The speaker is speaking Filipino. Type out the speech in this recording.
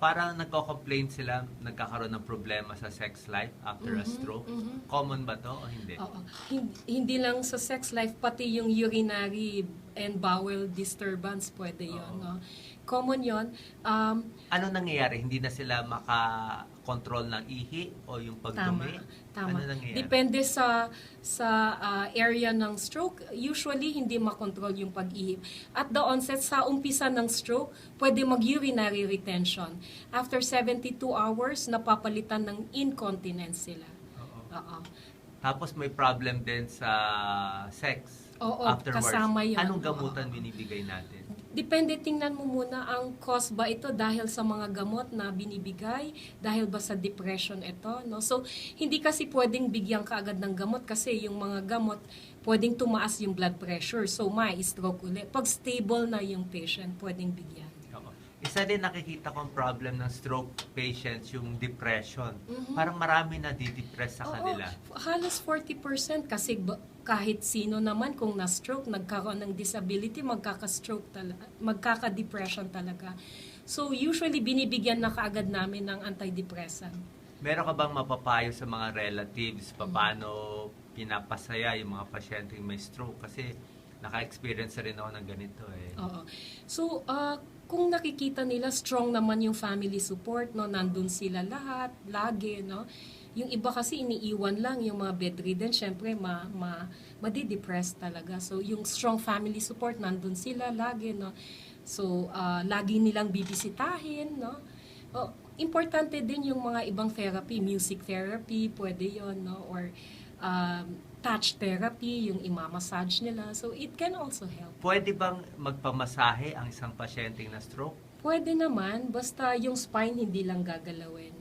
parang nagko-complain sila, nagkakaroon ng problema sa sex life after a Mhm, stroke. mhm. Common ba to o hindi? Oo. Hin- Hindi lang sa sex life, pati yung urinary and bowel disturbance pwede yun. Oo. No? Common yun. Um, Ano nangyayari? Hindi na sila maka-control ng ihi o yung tama. pagdumi? Tama. Ano nangyayari? Depende sa sa ah, area ng stroke. Usually, hindi makontrol yung pag-ihip. At the onset, sa umpisa ng stroke, pwede mag-urinary retention. After 72 hours, napapalitan ng incontinence sila. Oo. Oo. Tapos may problem din sa sex Oo, afterwards. kasama yun. Anong gamutan Oo. binibigay natin? Depende, tingnan mo muna ang cause ba ito dahil sa mga gamot na binibigay, dahil ba sa depression ito, no? So, hindi kasi pwedeng bigyan ka agad ng gamot kasi yung mga gamot pwedeng tumaas yung blood pressure. So, may stroke ulit. Pag stable na yung patient, pwedeng bigyan. Isa din nakikita kong problem ng stroke patients yung depression. Mhm. Parang marami na didepress sa Oo, kanila. halos 40% kasi kahit sino naman kung na-stroke, nagkaroon ng disability, magkaka-stroke talaga, magkaka-depression talaga. So usually binibigyan na kaagad namin ng antidepressant. Meron ka bang mapapayo sa mga relatives Mm-hmm. paano pinapasaya yung mga pasyente may stroke? Kasi naka-experience na rin ako ng ganito eh. Oo. So ah, kung nakikita nila strong naman yung family support, no, nandun sila lahat, lagi, no. Yung iba kasi iniiwan lang yung mga bedridden, syempre ma, ma madidepress talaga. So yung strong family support nandun sila lagi, no. So ah, lagi nilang bibisitahin, no. Oh, importante din yung mga ibang therapy, music therapy, pwede yon no, or um, touch therapy, yung imamassage nila. So it can also help. Pwede bang magpamasahe ang isang pasyenteng na stroke? Pwede naman, basta yung spine hindi lang gagalawin.